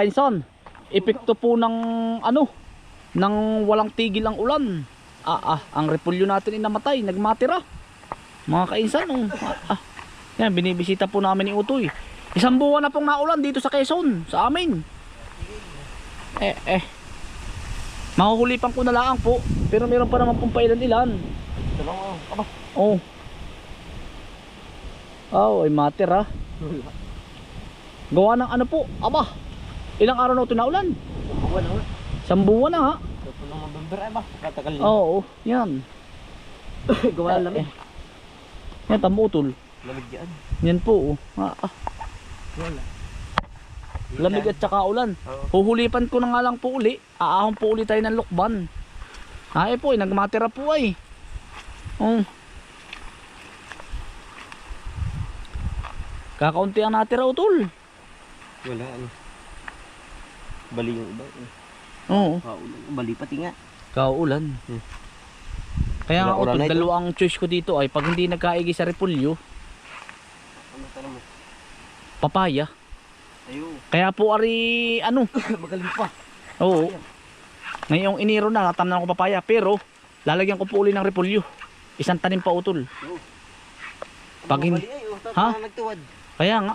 kainsan, epekto po ng ano, ng walang tigil ang ulan. Ah, ah, ang repulyo natin ay namatay, nagmatira. Mga kainsan, oh. Ah, ah. Yan, binibisita po namin ni Utoy. Isang buwan na pong naulan dito sa Quezon, sa amin. Eh, eh. Mahuhulipan ko na lang po. Pero meron pa naman pong pailan-ilan. Ito lang oh. Aba. Oh. Ay mater ah. Gawa ng ano po? Aba. Ilang araw na ito naulan? Buwan na. Isang buwan na ha. Ito ng November ay ba? Katagal din. Oo, yan. Gawa ng lamig. Yan, tamutol. Lamig yan. Yan po. Oh. Ah, ah. Wala. Lamig at saka ulan. Oo. Huhulipan ko na nga lang po uli. Aahon po uli tayo ng lukban. Ay po, eh, nagmatira po ay. Oh. Kakaunti ang natira utol. Wala ano. Bali yung iba. eh. Oo. Kaulan. Bali pati nga. Kaulan. Hmm. Kaya nga ito. dalawang choice ko dito ay pag hindi nagkaigi sa repulyo, Ano tanong mo? papaya. Ayun. Kaya po ari ano, Magaling pa. oo. Ngayong iniro na, natamnan ko papaya. Pero, lalagyan ko po uli ng repulyo. Isang tanim pa utol. Pag hindi- Ha? na nagtuwad. Kaya nga,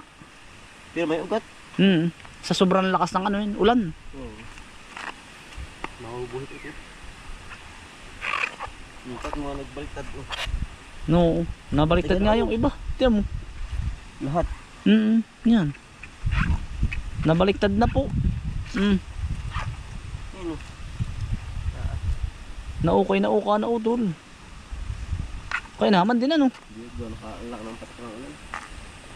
Pero may ugat. mm, sa sobrang lakas ng ano yun, ulan. Oo. Mahubuhit ito. Lukat mga nagbaliktad oh. No, nabaliktad nga mo. yung iba. Tiyan mo. Lahat. Mm, yan. Nabaliktad na po. Mm, Ayun oh. naukay na uka na utol. Kaya naman din ano. Di doon laki ng patak ng ulan.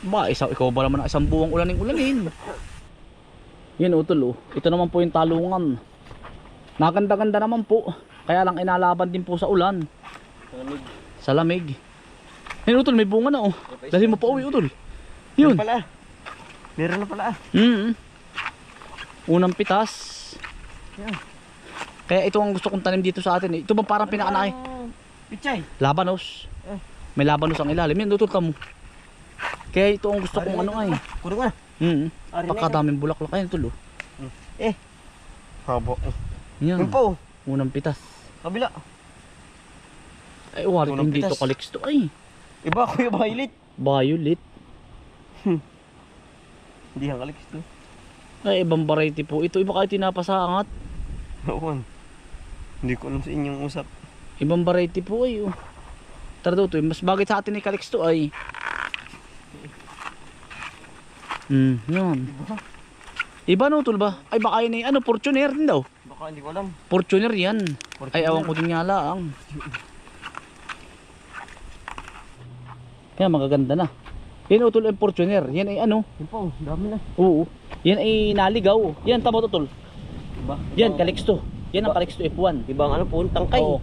Ba, isa, ikaw ba naman ang isang buwang ulaning ulanin? Yan utol oh. Ito naman po yung talungan. Nakaganda-ganda naman po. Kaya lang inalaban din po sa ulan. Lamig. Sa lamig. Yan utol, may bunga na oh. Dali mo pa uwi utol. Yun. Meron pala. Meron na pala. Mm. Unang pitas. Yan. Kaya ito ang gusto kong tanim dito sa atin. eh. Ito ba parang pinakanay? Ah, Pichay. Labanos. Eh. May labanos ang ilalim. Yan, tutol ka mo. Kaya ito ang gusto kong ano ay. Ka na. Mm. Pagkadaming bulaklak. Ayan, tulo. Eh. Habo. Yan. Yung po. Unang pitas. Kabila. Ay, wari Unang hindi pitas. to kaliks to. Ay, Iba ako yung violet. violet. Hindi ang kaliks to. Ay, ibang variety po. Ito, iba kayo tinapasangat. Oo. Hindi ko alam sa inyong usap. Ibang variety po ay. Oh. Tara daw to. Mas bagay sa atin ni kaliks to ay. Hmm, yan. Iba? Iba no, tol ba? Ay, baka yun ay, ano, Fortuner din daw. Baka hindi ko alam. Fortuner yan. Ay, Fortuner. awan ko din nga lang. Kaya magaganda na. Yan utol ang Fortuner. Yan ay ano? Yung po. Dami na. Oo. Yan ay naligaw. Yan tama utol. Iba. Yan Iba- Calixto. Yan ang Calixto F1. Ibang ano po. Tangkay. Oo.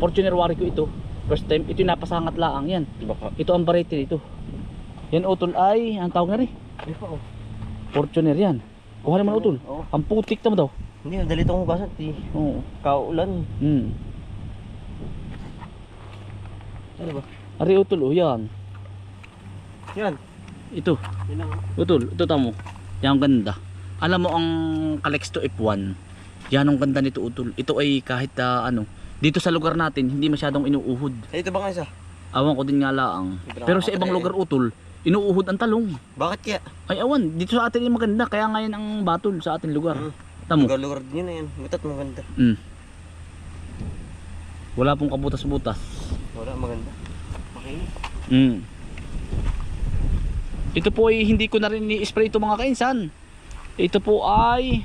Fortuner wari ko ito. First time ito yung napasangat laang yan. Baka. Ito ang variety nito. Yan utol ay ang tawag na rin. Iba po. Fortuner yan. Kuha naman utol. Oo. Ang putik tamo daw. Hindi. Dali itong hugasan. Ti. Oo. Kaulan. Hmm. Ano ba? Ari utol oh yan. Yan. Ito. Yan ang. Utol, ito tamo. Yan ang ganda. Alam mo ang Calixto F1. Yan ang ganda nito utol. Ito ay kahit ah, ano, dito sa lugar natin hindi masyadong inuuhod. Ay, ito ba nga isa? Awan ko din nga laang. Pero sa ibang patay, lugar utol, inuuhod ang talong. Bakit kaya? Ay awan, dito sa atin yung maganda. Kaya ngayon ang batol sa ating lugar. Hmm. Tamo. Lugar-lugar din na yan. Mutat maganda. Mm. Wala pong kabutas-butas. Wala maganda. Okay. Mm. Ito po ay hindi ko na rin ni-spray ito mga kainsan. Ito po ay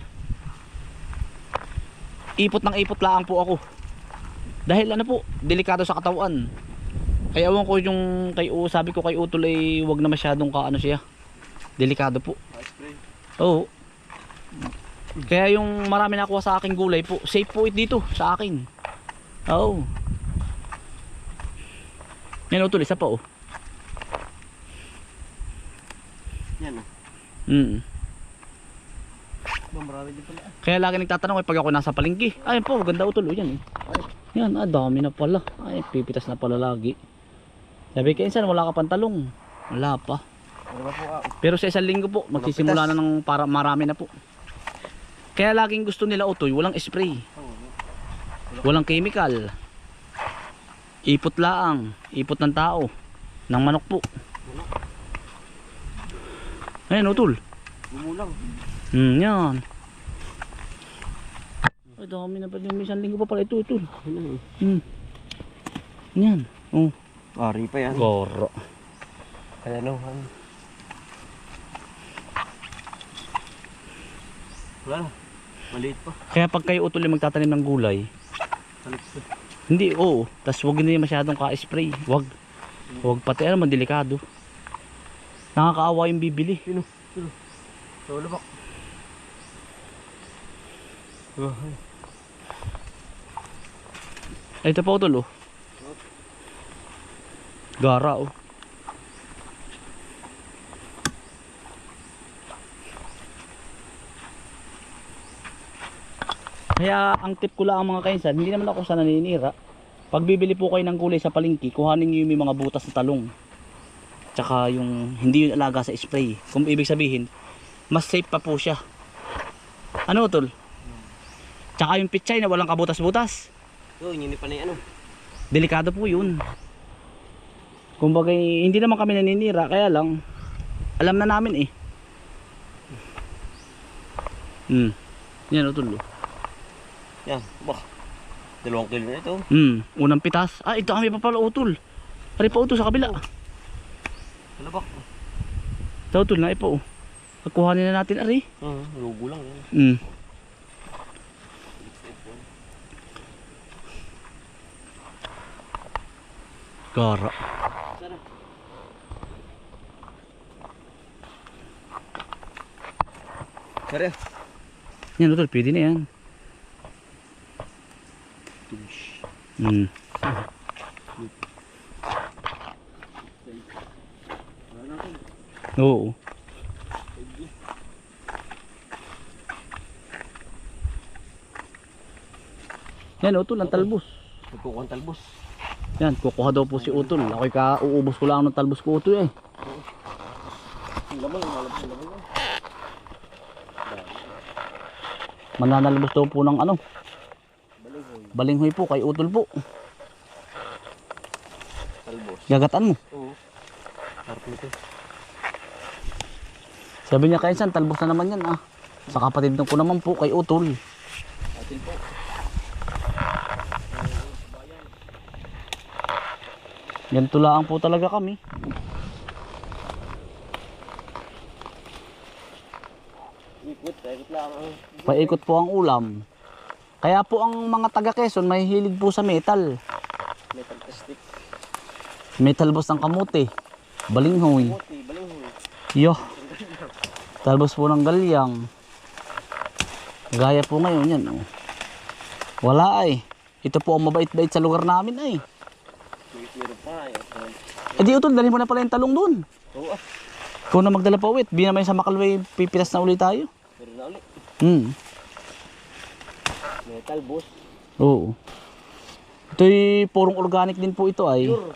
ipot ng ipot lang po ako. Dahil ano po, delikado sa katawan. Kaya awan ko yung kay U, sabi ko kay Utol ay wag na masyadong ka ano siya. Delikado po. Oo. Kaya yung marami nakuha sa aking gulay po, safe po it dito sa akin. Oo. Yan Utol, isa pa oh. Yan ah. Mm. Ba, marami din pala. Kaya lagi nagtatanong eh, pag ako nasa palengke. Ay po, ganda utol. oh, Yan eh. Yan, ah, dami na pala. Ay, pipitas na pala lagi. Sabi kayo insan, wala ka pantalong. Wala pa. Pero sa isang linggo po, magsisimula na ng para marami na po. Kaya laging gusto nila utoy, walang spray. Walang chemical. Ipot laang, ipot ng tao, ng manok po. Ayan utol. Gumulang. Hmm, yan. Ay, dami na pala. May isang linggo pa pala ito, utol. Hmm. Yan. Oh, Ari pa yan. goro. Kaya ano. Wala na. Maliit pa. Kaya pag kayo utol yung magtatanim ng gulay, hindi, oo. Tapos huwag nyo masyadong ka-spray. Huwag. Huwag pati, alam delikado. Nakakaawa yung bibili. Sino? Sino? Sa ulabak. Ay, ito pa utol, oh. Gara, oh. Kaya ang tip ko lang mga kainsan, hindi naman ako sa naninira. Pag bibili po kayo ng gulay sa palengke, kuhanin niyo yung may mga butas na talong. Tsaka yung hindi yung alaga sa spray. Kung ibig sabihin, mas safe pa po siya. Ano tol? Tsaka yung pichay na walang kabutas-butas. Yo, yun pa na yung ano. Delikado po yun. Kumbaga, hindi naman kami naninira, kaya lang, alam na namin eh. Hmm. Yan, oh. Yan, bah. Dalawang kilo na ito. Hmm. Unang pitas. Ah, ito kami pa pala utol. Ari pa utol sa kabila. Ulabak. Ito utol na ipo. Pagkuhanin na natin, ari. Oo, lugo lang yan. Hmm. Gara. Sari. Yan utol, pwede na yan. Hmm. Oo. Yan, utol, ang talbos. Nagkukuhan talbos. Yan, kukuha daw po si utol. Ako'y ka uubos ko lang ng talbos ko utol eh. Ang laman, ang lalabas ang laman. Mananalbos daw po ng ano, Balinghoy. balinghoy po kay utol po. Talbos. Gagatan mo. Oo. Harap nito. Sabi niya kaysan, talbos na naman yan ah. Sa kapatid ko naman po kay utol. Atin po. Yan tulaan po talaga kami. Ikot, ikot lang. ang Paikot po ang ulam. Kaya po ang mga taga Quezon may hilig po sa metal. Metal plastic. Metal boss ng kamote. Balinghoy. Muti, balinghoy. Yo. Talbos po ng galyang. Gaya po ngayon yan. Oh. Wala ay. Ito po ang mabait-bait sa lugar namin ay. Meron pa. Eh eh. di utol, dalhin mo na pala yung talong doon. Oo ah. Kung na magdala pa ulit, bina may sa Makalway, pipilas na ulit tayo. Hmm. Metal boss. Oo. Ito'y purong organic din po ito ay. Pure.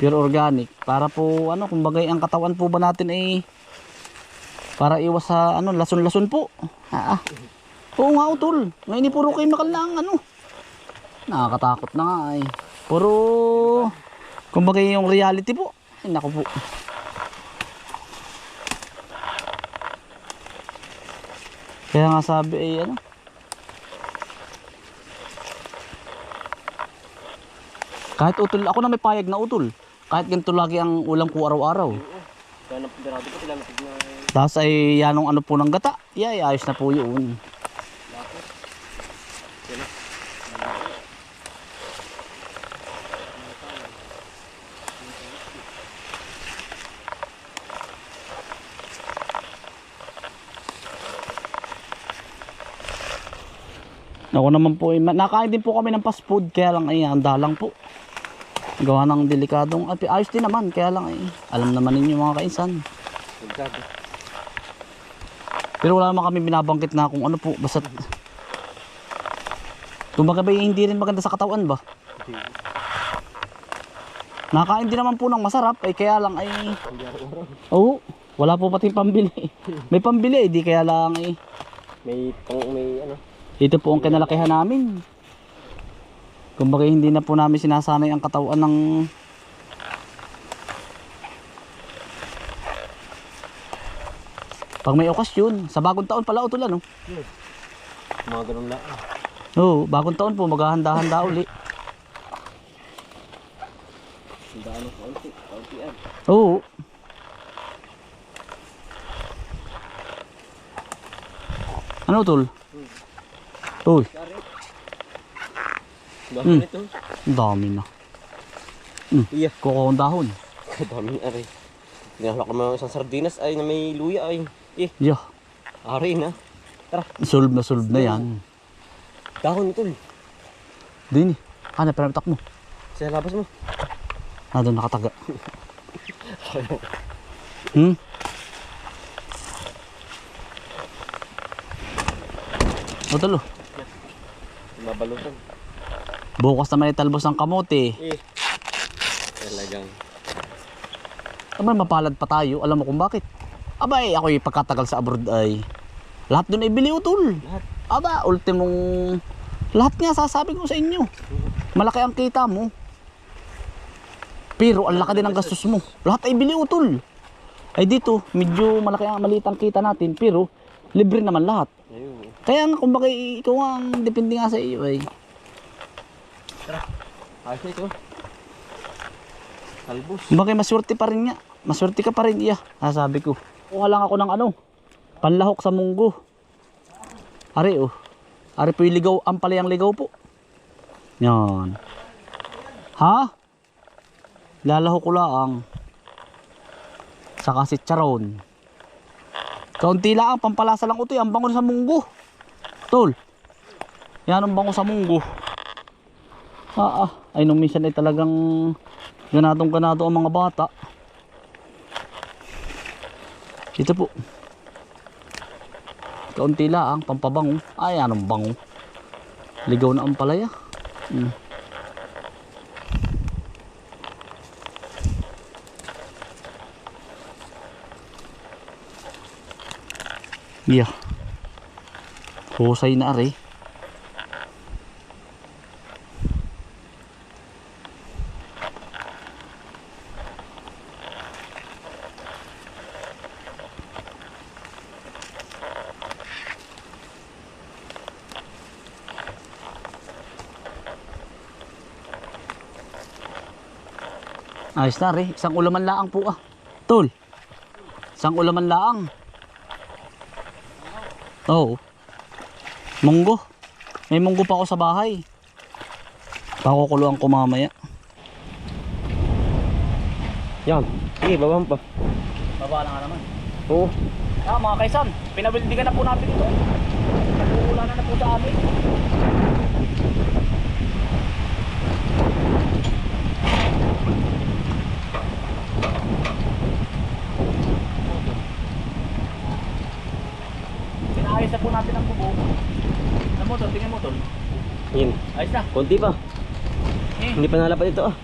Pure organic. Para po ano, kumbaga ang katawan po ba natin ay para iwas sa ano, lason-lason po. Ah, ah. Oo nga utol. Ngayon ni puro chemical na ang ano. Nakakatakot na nga ay. Puro kumbaga yung reality po. Ay naku po. Kaya nga sabi ay ano. Kahit utol, ako na may payag na utol. Kahit ganito lagi ang ulam ko araw-araw. Tapos ay yanong ano po ng gata. Yeah, ayos na po yun. Ako naman po, eh, nakain din po kami ng fast food. Kaya lang ay handa lang po. Gawa ng delikadong, ay, ayos din naman. Kaya lang ay, alam naman ninyo mga kainsan. Pero wala naman kami binabangkit na kung ano po. Basta, kumbaga ba hindi rin maganda sa katawan ba? Nakain din naman po ng masarap. Ay kaya lang ay, araw-araw. Oo, wala po pati pambili. May pambili, eh, di kaya lang eh. May pang may ano. Ito po ang kinalakihan namin. Kumbaga hindi na po namin sinasanay ang katawan ng Pag may okasyon, sa bagong taon pala utol ano? Mga ganun lang. Oo, bagong taon po maghahanda-handa uli. Ang daan ng kaunti. Kaunti yan. Oo. Ano utol? Uy, Dami Hmm. nito. dami na. Iya. Kukuha dahon. Dami na rin. Tinalak ko mga isang sardinas ay na may luya ay. Eh, Yeah, ari na. solve na solve na yan. Dahon ito. Dini, hanap pa mo. Sa labas mo. Ah, doon nakataga. hmm? O talo, Mabalutan. bukas naman italbos ng kamote. Eh. Talagang. Aba, mapalad pa tayo. Alam mo kung bakit? Aba, eh, ako pagkatagal sa abroad ay lahat doon ay bili utol. Lahat. Aba, ultimong lahat nga sasabi ko sa inyo. Malaki ang kita mo. Pero ang laki din ang gastos mo. Lahat ay bili utol. Ay dito, medyo malaki ang maliit ang kita natin, pero libre naman lahat. Ayun. Kaya nga, kumbaga, ikaw nga ang depende nga sa iyo ay. Ayos na ito. Talbos. Kumbaga, maswerte pa rin nga. Maswerte ka pa rin, iya. Sasabi ko. Kuha lang ako ng ano, panlahok sa munggo. Ari, oh. Ari po yung ligaw, ang palayang ligaw po. Yan. Ha? Lalahok ko lang. Saka si charon. Kaunti lang, pampalasa lang ito. Ang bango sa munggo. Tol. Yan ang bango sa munggo. Ah, ah. Ay, nung minsan ay talagang ganadong ganado ang mga bata. Ito po. Kaunti lang, pampabango. Ay, anong bango. Ligaw na ang palaya. Mm. Yeah. Husay na ari. Ayos na re. Isang ulaman laang po ah. Tol. Isang ulaman laang. Oo. Munggo. May munggo pa ako sa bahay. Pakukuluan ko mamaya. Yan. Sige, babam pa. Baba na nga naman. Oo. Ah, mga kaisan, pinabildigan na po natin ito. Nag-uulanan na po sa amin. Pinaayos na po natin ang bubong. Ano mo, tol? Tingnan mo, tol. Yun. Ayos na. Konti pa. Eh, Hindi pa nalapad ito ah.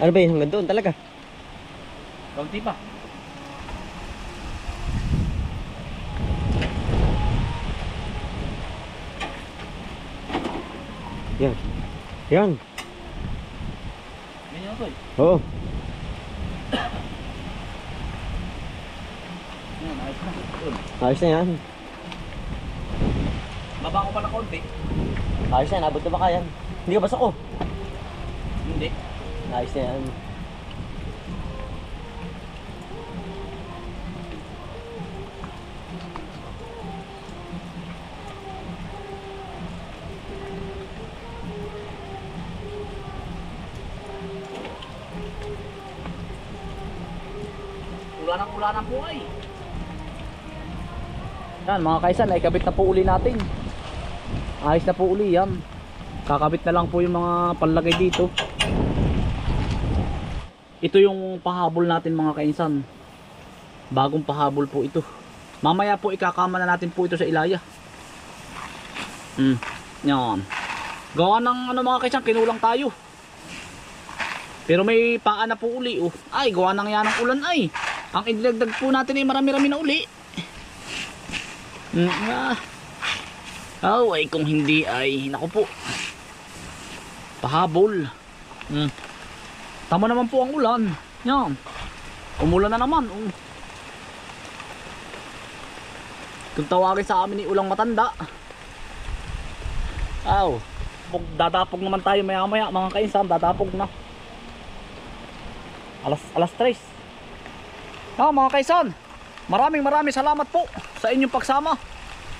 Ano ba yun? Hanggang doon talaga. kaunti pa. Yan. Yan. Ganyan mo, tol. Oo. Ayos. Ayos na yan. Baba ko pa ng kaunti. Ayos na yan. Abot na ba kaya? Hindi ka pasok ko. Hindi. Ayos na yan. Ulan ng ulan ng buhay. Yan mga kaisan, ay kabit na po uli natin. Ayos na po uli yan. Kakabit na lang po yung mga panlagay dito. Ito yung pahabol natin mga kaisan. Bagong pahabol po ito. Mamaya po ikakama na natin po ito sa ilaya. Hmm. Yan. Gawa ng ano mga kaisan, kinulang tayo. Pero may paa na po uli oh. Ay, gawa nang yan ng ulan ay. Ang idagdag po natin ay marami-rami na uli. Mm, ah. Oh, ay kung hindi ay, naku po. Pahabol. Mm. Tama naman po ang ulan. Yan. Umulan na naman. Oh. Kung tawagin sa amin ni ulang matanda. Aw. Dadapog naman tayo maya maya mga kainsan, dadapog na. Alas, alas 3. Ah, mga kaisan, maraming maraming salamat po sa inyong pagsama.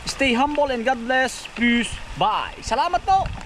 Stay humble and God bless. Peace. Bye. Salamat po.